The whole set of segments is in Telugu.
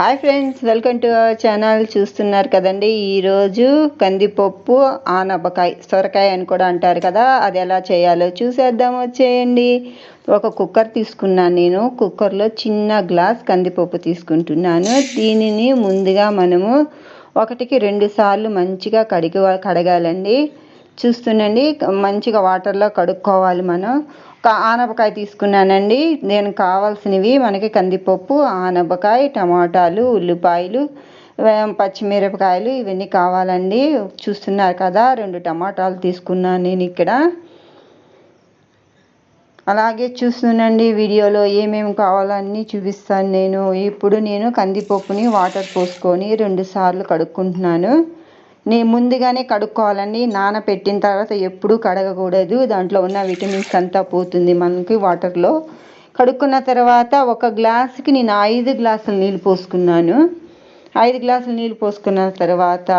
Hi friends welcome to our channel. చూస్తున్నారు కదండి ఈరోజు కందిపప్పు ఆనపకాయ సొరకాయ అని కూడా అంటారు కదా అది ఎలా చేయాలో చూసేద్దాం వచ్చేయండి. ఒక కుక్కర్ తీసుకున్నాను నేను. కుక్కర్లో చిన్న గ్లాస్ కందిపప్పు తీసుకుంటున్నాను. దీనిని ముందుగా మనము ఒకటికి రెండు సార్లు మంచిగా కడిగి కడగాలండి. చూస్తుండండి. మంచిగా వాటర్లో కడుక్కోవాలి మనం. ఆనపకాయ తీసుకున్నానండి. నేను కావాల్సినవి మనకి కందిపప్పు ఆనపకాయ టమాటాలు ఉల్లిపాయలు పచ్చిమిరపకాయలు ఇవన్నీ కావాలండి. చూస్తున్నారు కదా రెండు టమాటాలు తీసుకున్నాను నేను ఇక్కడ. అలాగే చూస్తుండండి వీడియోలో ఏమేమి కావాలన్నీ చూపిస్తాను నేను. ఇప్పుడు నేను కందిపప్పుని వాటర్ పోసుకొని రెండు సార్లు కడుక్కుంటున్నాను. నేను ముందుగానే కడుక్కోవాలండి. నానబెట్టిన తర్వాత ఎప్పుడూ కడగకూడదు. దాంట్లో ఉన్న విటమిన్స్ అంతా పోతుంది మనకి వాటర్లో. కడుక్కున్న తర్వాత ఒక గ్లాసుకి నేను ఐదు గ్లాసులు నీళ్ళు పోసుకున్నాను. ఐదు గ్లాసులు నీళ్ళు పోసుకున్న తర్వాత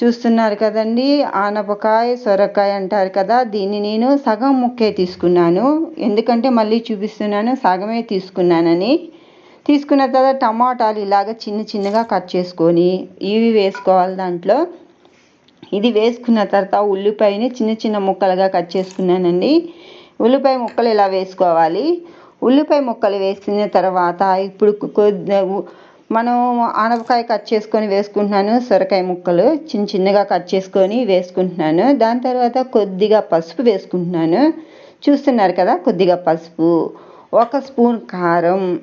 చూస్తున్నారు కదండి ఆనపకాయ సొరకాయ అంటారు కదా దీన్ని నేను సగం ముక్కే తీసుకున్నాను. ఎందుకంటే మళ్ళీ చూపిస్తున్నాను సగమే తీసుకున్నానని. తీసుకున్న తర్వాత టమాటాలు ఇలాగ చిన్న చిన్నగా కట్ చేసుకొని ఇవి వేసుకోవాలి దాంట్లో. ఇది వేసుకున్న తర్వాత ఉల్లిపాయని చిన్న చిన్న ముక్కలుగా కట్ చేసుకున్నానండి. ఉల్లిపాయ ముక్కలు ఇలా వేసుకోవాలి. ఉల్లిపాయ ముక్కలు వేసిన తర్వాత ఇప్పుడు మనం ఆనపకాయ కట్ చేసుకొని వేసుకుంటున్నాను సొరకాయ ముక్కలు చిన్న చిన్నగా కట్ చేసుకొని వేసుకుంటున్నాను. దాని తర్వాత కొద్దిగా పసుపు వేసుకుంటున్నాను. చూస్తున్నారు కదా కొద్దిగా పసుపు ఒక స్పూన్ కారం.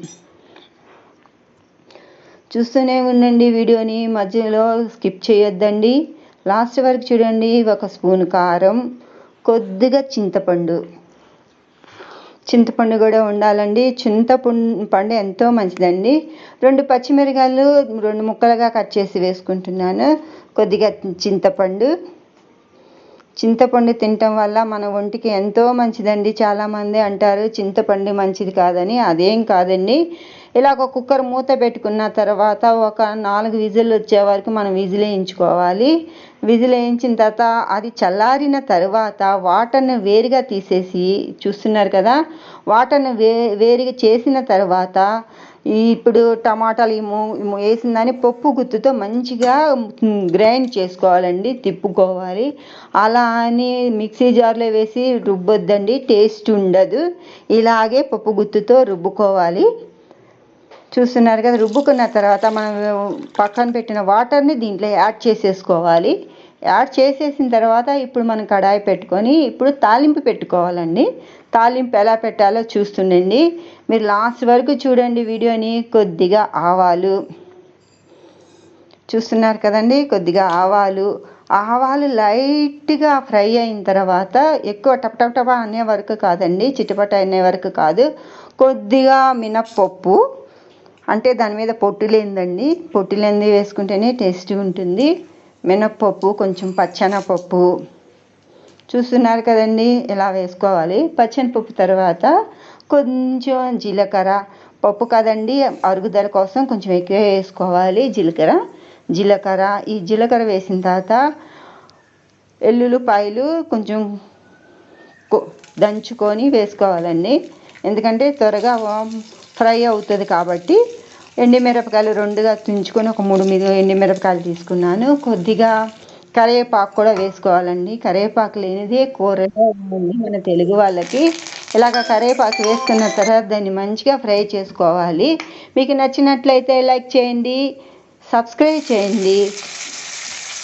చూస్తూనే ఉండండి వీడియోని మధ్యలో స్కిప్ చేయొద్దండి. లాస్ట్ వరకు చూడండి ఒక స్పూన్ కారం కొద్దిగా చింతపండు. చింతపండు కూడా ఉండాలండి. చింతపండు పండు ఎంతో మంచిదండి. రెండు పచ్చిమిరకాయలు రెండు ముక్కలుగా కట్ చేసి వేసుకుంటున్నాను. కొద్దిగా చింతపండు. చింతపండు తినటం వల్ల మన ఒంటికి ఎంతో మంచిదండి. చాలామంది అంటారు చింతపండు మంచిది కాదని. అదేం కాదండి. ఇలా ఒక కుక్కర్ మూత పెట్టుకున్న తర్వాత ఒక నాలుగు విజిల్ వచ్చే వరకు మనం విజిల్ వేయించుకోవాలి విజిల్ వేయించిన తర్వాత అది చల్లారిన తర్వాత వాటర్ని వేరుగా తీసేసి చూస్తున్నారు కదా వాటర్ని వే వేరుగా చేసిన తర్వాత ఇప్పుడు టమాటాలు వేసిన వేసిందని పప్పు గుత్తుతో మంచిగా గ్రైండ్ చేసుకోవాలండి తిప్పుకోవాలి. అలా అని మిక్సీ జార్లో వేసి రుబ్బొద్దండి టేస్ట్ ఉండదు. ఇలాగే పప్పు గుత్తుతో రుబ్బుకోవాలి. చూస్తున్నారు కదా రుబ్బుకున్న తర్వాత మనం పక్కన పెట్టిన వాటర్ని దీంట్లో యాడ్ చేసేసుకోవాలి. యాడ్ చేసేసిన తర్వాత ఇప్పుడు మనం కడాయి పెట్టుకొని ఇప్పుడు తాలింపు పెట్టుకోవాలండి. తాలింపు ఎలా పెట్టాలో చూస్తుండండి. మీరు లాస్ట్ వరకు చూడండి వీడియోని కొద్దిగా ఆవాలు. చూస్తున్నారు కదండి కొద్దిగా ఆవాలు. ఆవాలు లైట్గా ఫ్రై అయిన తర్వాత ఎక్కువ టప్ టప్ టప అనే వరకు కాదండి చిట్టుపట అనే వరకు కాదు. కొద్దిగా మినప్పప్పు. అంటే దాని మీద పొట్టు లేదండి పొట్టు లేనిది వేసుకుంటేనే టేస్టీ ఉంటుంది. మినప్పప్పు కొంచెం పచ్చనపప్పు. చూస్తున్నారు కదండి ఇలా వేసుకోవాలి? పచ్చనిపప్పు తర్వాత కొంచెం జీలకర్ర. పప్పు కదండి అరుగుదల కోసం కొంచెం ఎక్కువ వేసుకోవాలి జీలకర్ర. జీలకర్ర ఈ జీలకర్ర వేసిన తర్వాత ఎల్లుల్లిపాయలు కొంచెం దంచుకొని వేసుకోవాలండి. ఎందుకంటే త్వరగా ఫ్రై అవుతుంది కాబట్టి ఎండిమిరపకాయలు రెండుగా తుంచుకొని ఒక మూడు మీద ఎండిమిరపకాయలు తీసుకున్నాను. కొద్దిగా కరివేపాకు కూడా వేసుకోవాలండి. కరివేపాకు లేనిదే కూరలో ఉంది మన తెలుగు వాళ్ళకి. ఇలాగ కరివేపాకు వేసుకున్న తర్వాత దాన్ని మంచిగా ఫ్రై చేసుకోవాలి. మీకు నచ్చినట్లయితే లైక్ చేయండి సబ్స్క్రైబ్ చేయండి.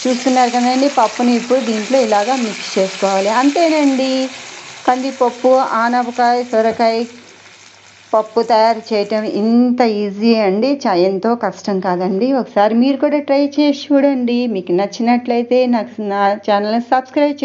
చూస్తున్నారు కదండి పప్పుని ఇప్పుడు దీంట్లో ఇలాగా మిక్స్ చేసుకోవాలి. అంతేనండి. కందిపప్పు ఆనపకాయ సొరకాయ పప్పు తయారు చేయటం ఇంత ఈజీ అండి? ఎంతో కష్టం కాదండి. ఒకసారి మీరు కూడా ట్రై చేసి చూడండి. మీకు నచ్చినట్లయితే నాకు నా ఛానల్ని సబ్స్క్రైబ్ చే